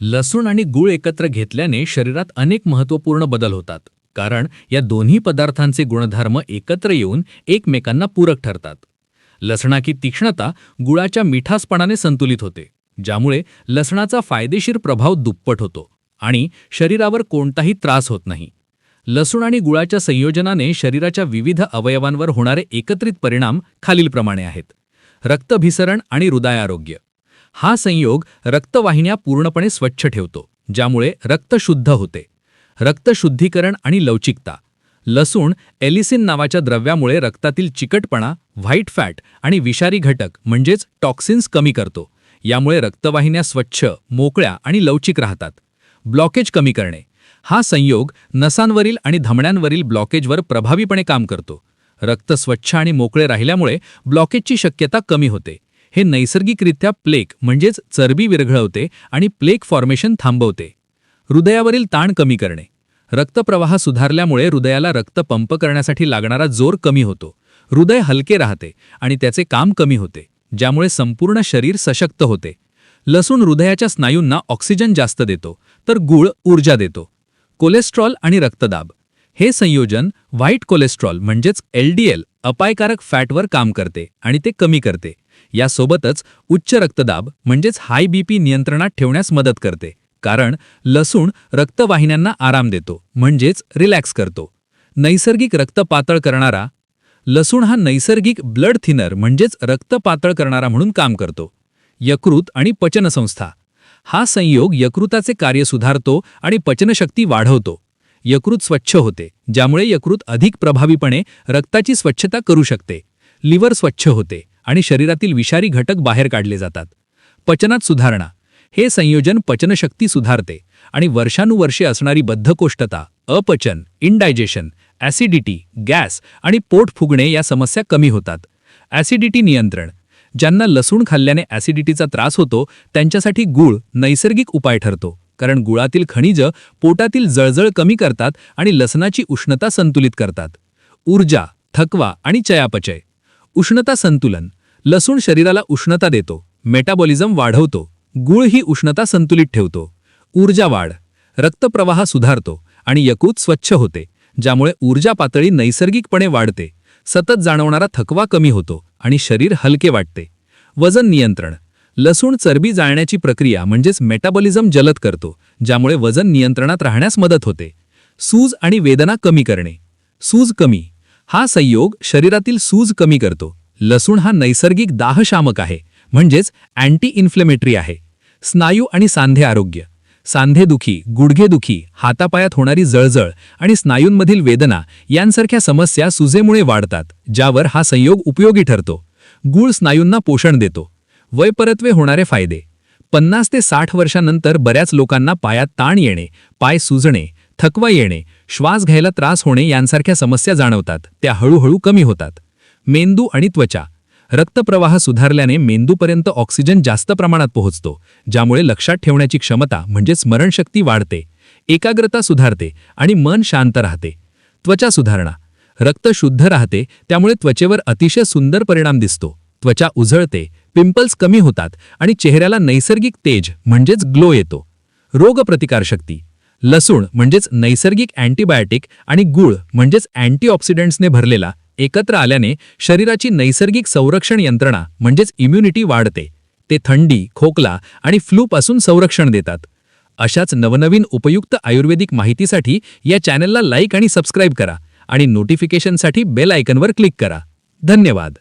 लसूण आणि गूळ एकत्र घेतल्याने शरीरात अनेक महत्त्वपूर्ण बदल होतात. कारण या दोन्ही पदार्थांचे गुणधर्म एकत्र येऊन एकमेकांना पूरक ठरतात. लसणाची तीक्ष्णता गुळाच्या मिठासपणाने संतुलित होते ज्यामुळे लसणाचा फायदेशीर प्रभाव दुप्पट होतो आणि शरीरावर कोणताही त्रास होत नाही. लसूण आणि गुळाच्या संयोजनाने शरीराच्या विविध अवयवांवर होणारे एकत्रित परिणाम खालीलप्रमाणे आहेत. रक्तभिसरण आणि हृदयारोग्य. हा संयोग रक्तवाहिन्या पूर्णपणे स्वच्छ ठेवतो ज्यामुळे रक्त शुद्ध होते. रक्तशुद्धीकरण आणि लवचिकता. लसूण एलिसिन नावाच्या द्रव्यामुळे रक्तातील चिकटपणा व्हाईट फॅट आणि विषारी घटक म्हणजेच टॉक्सिन्स कमी करतो. यामुळे रक्तवाहिन्या स्वच्छ मोकळ्या आणि लवचिक राहतात. ब्लॉकेज कमी करणे. हा संयोग नसांवरील आणि धमण्यांवरील ब्लॉकेजवर प्रभावीपणे काम करतो. रक्त स्वच्छ आणि मोकळे राहिल्यामुळे ब्लॉकेजची शक्यता कमी होते. हे नैसर्गिकरित्या प्लेक म्हणजेच चरबी विरघळवते आणि प्लेक फॉर्मेशन थांबवते. हृदयावरील ताण कमी करणे. रक्तप्रवाह सुधारल्यामुळे हृदयाला रक्त पंप करण्यासाठी लागणारा जोर कमी होतो. हृदय हलके राहते आणि त्याचे काम कमी होते ज्यामुळे संपूर्ण शरीर सशक्त होते. लसूण हृदयाच्या स्नायूंना ऑक्सिजन जास्त देतो तर गूळ ऊर्जा देतो. कोलेस्ट्रॉल आणि रक्तदाब. हे संयोजन व्हाईट कोलेस्ट्रॉल म्हणजेच एलडीएल अपायकारक फॅटवर काम करते आणि ते कमी करते. यासोबतच उच्च रक्तदाब म्हणजेच हाय बीपी नियंत्रणात ठेवण्यास मदत करते. कारण लसूण रक्तवाहिन्यांना आराम देतो म्हणजेच रिलॅक्स करतो. नैसर्गिक रक्त पातळ करणारा लसूण हा नैसर्गिक ब्लड थिनर म्हणजेच रक्त पातळ करणारा म्हणून काम करतो. यकृत आणि पचनसंस्था. हा संयोग यकृताचे कार्य सुधारतो आणि पचनशक्ती वाढवतो. यकृत स्वच्छ होते ज्यामुळे यकृत अधिक प्रभावीपणे रक्ताची स्वच्छता करू शकते. लिव्हर स्वच्छ होते आणि शरीरातील विषारी घटक बाहेर काढले जातात. पचनात सुधारणा. हे संयोजन पचनशक्ती सुधारते आणि वर्षानुवर्षे असणारी बद्धकोष्ठता अपचन इनडायजेशन ॲसिडिटी गॅस आणि पोट फुगणे या समस्या कमी होतात. ॲसिडिटी नियंत्रण. ज्यांना लसूण खाल्ल्याने ॲसिडिटीचा त्रास होतो त्यांच्यासाठी गूळ नैसर्गिक उपाय ठरतो. कारण गुळातील खनिज पोटातील जळजळ कमी करतात आणि लसणाची उष्णता संतुलित करतात. ऊर्जा थकवा आणि चयापचय. उष्णता संतुलन. लसूण शरीराला उष्णता देतो. मेटाबॉलिझम वाढवतो. गुळ ही उष्णता संतुलित ठेवतो. ऊर्जा वाढ. रक्तप्रवाह सुधारतो आणि यकृत स्वच्छ होते ज्यामुळे ऊर्जा पातळी नैसर्गिकपणे वाढते. सतत जाणवणारा थकवा कमी होतो आणि शरीर हलके वाटते. वजन नियंत्रण. लसूण चरबी जाळण्याची प्रक्रिया म्हणजेच मेटाबॉलिझम जलद करतो ज्यामुळे वजन नियंत्रणात राहण्यास मदत होते. सूज आणि वेदना कमी करणे. सूज कमी. हा संयोग शरीरातील सूज कमी करतो. लसूण हा नैसर्गिक दाहशामक आहे म्हणजेच अँटी इन्फ्लेमेटरी आहे. स्नायू आणि सांधे आरोग्य. सांधेदुखी गुडघेदुखी हातापायात होणारी जळजळ आणि स्नायूंमधील वेदना यांसारख्या समस्या सुजेमुळे वाढतात ज्यावर हा संयोग उपयोगी ठरतो. गूळ स्नायूंना पोषण देतो. वयपरत्वे होणारे फायदे. पन्नास ते साठ वर्षांनंतर बऱ्याच लोकांना पायात ताण येणे पाय सुजणे थकवा येणे श्वास घ्यायला त्रास होणे यांसारख्या समस्या जाणवतात. त्या हळूहळू कमी होतात. मेंदू आणि त्वचा. रक्तप्रवाह सुधारल्याने मेंदूपर्यंत ऑक्सिजन जास्त प्रमाणात पोहोचतो ज्यामुळे लक्षात ठेवण्याची क्षमता म्हणजे स्मरणशक्ती वाढते. एकाग्रता सुधारते आणि मन शांत राहते. त्वचा सुधारणा. रक्त शुद्ध राहते त्यामुळे त्वचेवर अतिशय सुंदर परिणाम दिसतो. त्वचा उजळते पिंपल्स कमी होतात आणि चेहऱ्याला नैसर्गिक तेज म्हणजेच ग्लो येतो. रोगप्रतिकारशक्ती लसूण म्हणजेच नैसर्गिक अँटीबायोटिक आणि गूळ म्हणजेच अँटीऑक्सिडंट्सने भरलेला एकत्र आल्याने शरीराची नैसर्गिक संरक्षण यंत्रणा म्हणजेच इम्युनिटी वाढते. ते थंडी खोकला आणि फ्लूपासून संरक्षण देतात. अशाच नवनवीन उपयुक्त आयुर्वेदिक माहितीसाठी या चॅनलला लाईक आणि सबस्क्राईब करा आणि नोटिफिकेशनसाठी बेल आयकनवर क्लिक करा. धन्यवाद.